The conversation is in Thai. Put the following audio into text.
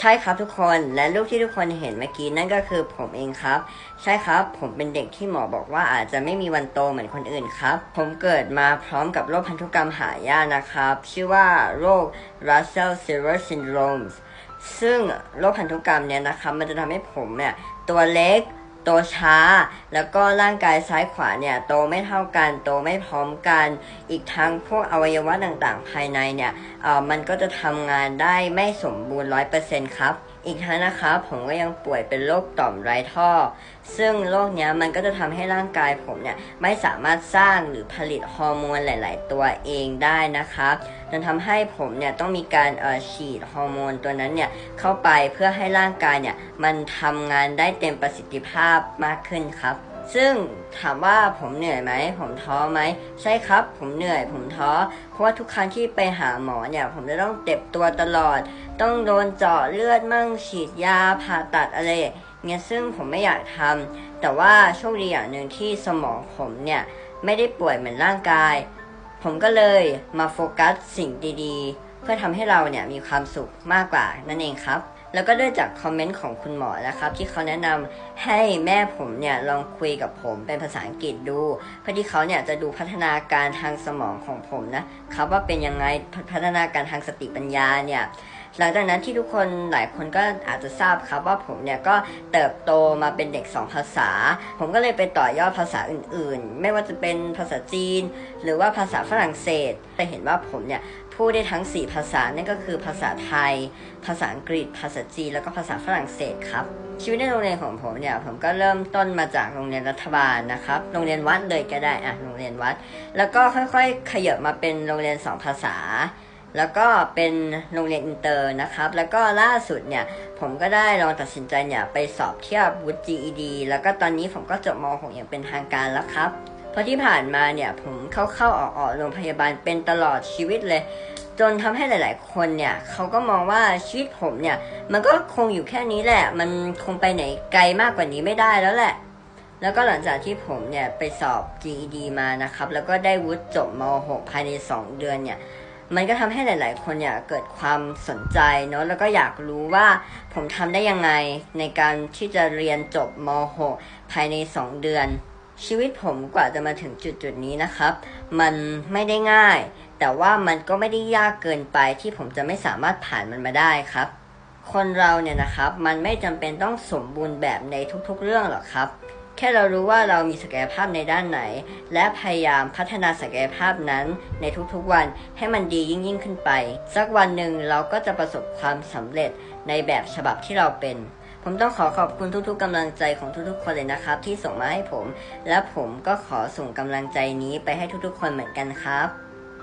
ใช่ครับทุกคนและรูปที่ทุกคนเห็นเมื่อกี้นั่นก็คือผมเองครับ ใช่ครับ ผมเป็นเด็กที่หมอบอกว่าอาจจะไม่มีวันโตเหมือนคนอื่นครับ ผมเกิดมาพร้อมกับโรคพันธุกรรมหายากนะครับ ชื่อว่าโรค Russell Silver Syndrome ซึ่งโรคพันธุกรรมเนี่ยนะครับ มันจะทำให้ผมเนี่ยตัวเล็ก โตช้า แล้วก็ร่างกายซ้ายขวาเนี่ยโตไม่เท่ากัน โตไม่พร้อมกัน อีกทั้งพวกอวัยวะต่างๆ ภายในเนี่ยเออมันก็จะทำงานได้ไม่สมบูรณ์ร้อยเปอร์เซ็นต์ครับอีกทั้งนะครับผมก็ยังป่วยเป็นโรคต่อมไรท่อ ซึ่งโรคเนี้ยมันก็จะทำให้ร่างกายผมเนี่ยไม่สามารถสร้างหรือผลิตฮอร์โมนหลาย ๆ ตัวเองได้นะครับจนทำให้ผมเนี่ยต้องมีการเอ่อฉีดฮอร์โมนตัวนั้นเนี่ยเข้าไปเพื่อให้ร่างกายเนี่ยมันทำงานได้เต็มประสิทธิภาพมากขึ้นครับซึ่งถามว่าผมเหนื่อยไหม ผมท้อไหม ใช่ครับ ผมเหนื่อย ผมท้อ เพราะว่าทุกครั้งที่ไปหาหมอเนี่ย ผมจะต้องเจ็บตัวตลอด ต้องโดนเจาะเลือดมั่งฉีดยาผ่าตัดอะไรเงี้ยซึ่งผมไม่อยากทำแต่ว่าโชคดีอย่างหนึ่งที่สมองผมเนี่ยไม่ได้ป่วยเหมือนร่างกาย ผมก็เลยมาโฟกัสสิ่งดีๆ เพื่อทำให้เราเนี่ยมีความสุขมากกว่านั่นเองครับแล้วก็ด้วยจากคอมเมนต์ของคุณหมอนะครับ ที่เขาแนะนำให้แม่ผมเนี่ยลองคุยกับผมเป็นภาษาอังกฤษดู เพื่อที่เขาเนี่ยจะดูพัฒนาการทางสมองของผมนะครับว่าเป็นยังไงพัฒนาการทางสติปัญญาเนี่ย หลังจากนั้นที่ทุกคนหลายคนก็อาจจะทราบครับว่าผมเนี่ยก็เติบโตมาเป็นเด็กสองภาษา ผมก็เลยไปต่อยอดภาษาอื่นๆ ไม่ว่าจะเป็นภาษาจีน หรือว่าภาษาฝรั่งเศสแต่เห็นว่าผมเนี่ยพูดได้ทั้ง 4 ภาษา นั่นก็คือภาษาไทย ภาษาอังกฤษ ภาษาจีน แล้วก็ภาษาฝรั่งเศสครับ ชีวิตในโรงเรียนของผมเนี่ย ผมก็เริ่มต้นมาจากโรงเรียนรัฐบาลนะครับ โรงเรียนวัดเลยก็ได้อะโรงเรียนวัด แล้วก็ค่อยๆ ขยับมาเป็นโรงเรียนสองภาษา แล้วก็เป็นโรงเรียนอินเตอร์นะครับ แล้วก็ล่าสุดเนี่ย ผมก็ได้ลองตัดสินใจเนี่ย ไปสอบเทียบวุฒิ GED แล้วก็ตอนนี้ผมก็จบม .6 อย่างเป็นทางการแล้วครับ เพราะที่ผ่านมาเนี่ย ผมเข้าเข้าออกออกโรงพยาบาลเป็นตลอดชีวิตเลย จนทำให้หลาย ๆ คนเนี่ยเขาก็มองว่าชีวิตผมเนี่ย มันก็คงอยู่แค่นี้แหละ มันคงไปไหนไกลมากกว่านี้ไม่ได้แล้วแหละแล้วก็หลังจากที่ผมเนี่ยไปสอบ GED มานะครับ แล้วก็ได้วุฒิจบม .6 ภายใน 2 เดือนเนี่ย มันก็ทำให้หลาย ๆ คนเนี่ยเกิดความสนใจเนาะแล้วก็อยากรู้ว่าผมทำได้ยังไงในการที่จะเรียนจบม .6 ภายใน 2 เดือน ชีวิตผมกว่าจะมาถึงจุดจุดๆนี้นะครับ มันไม่ได้ง่าย แต่ว่ามันก็ไม่ได้ยากเกินไปที่ผมจะไม่สามารถผ่านมันมาได้ครับ คนเราเนี่ยนะครับมันไม่จำเป็นต้องสมบูรณ์แบบในทุก ๆ เรื่องหรอกครับ แค่เรารู้ว่าเรามีศักยภาพในด้านไหน และพยายามพัฒนาศักยภาพนั้นในทุกๆวันให้มันดียิ่งยิ่งๆขึ้นไป สักวันหนึ่งเราก็จะประสบความสำเร็จในแบบฉบับที่เราเป็น ผมต้องขอขอบคุณทุกๆกำลังใจของทุกๆคนเลยนะครับ ที่ส่งมาให้ผม และผมก็ขอส่งกำลังใจนี้ไปให้ทุกๆคนเหมือนกันครับ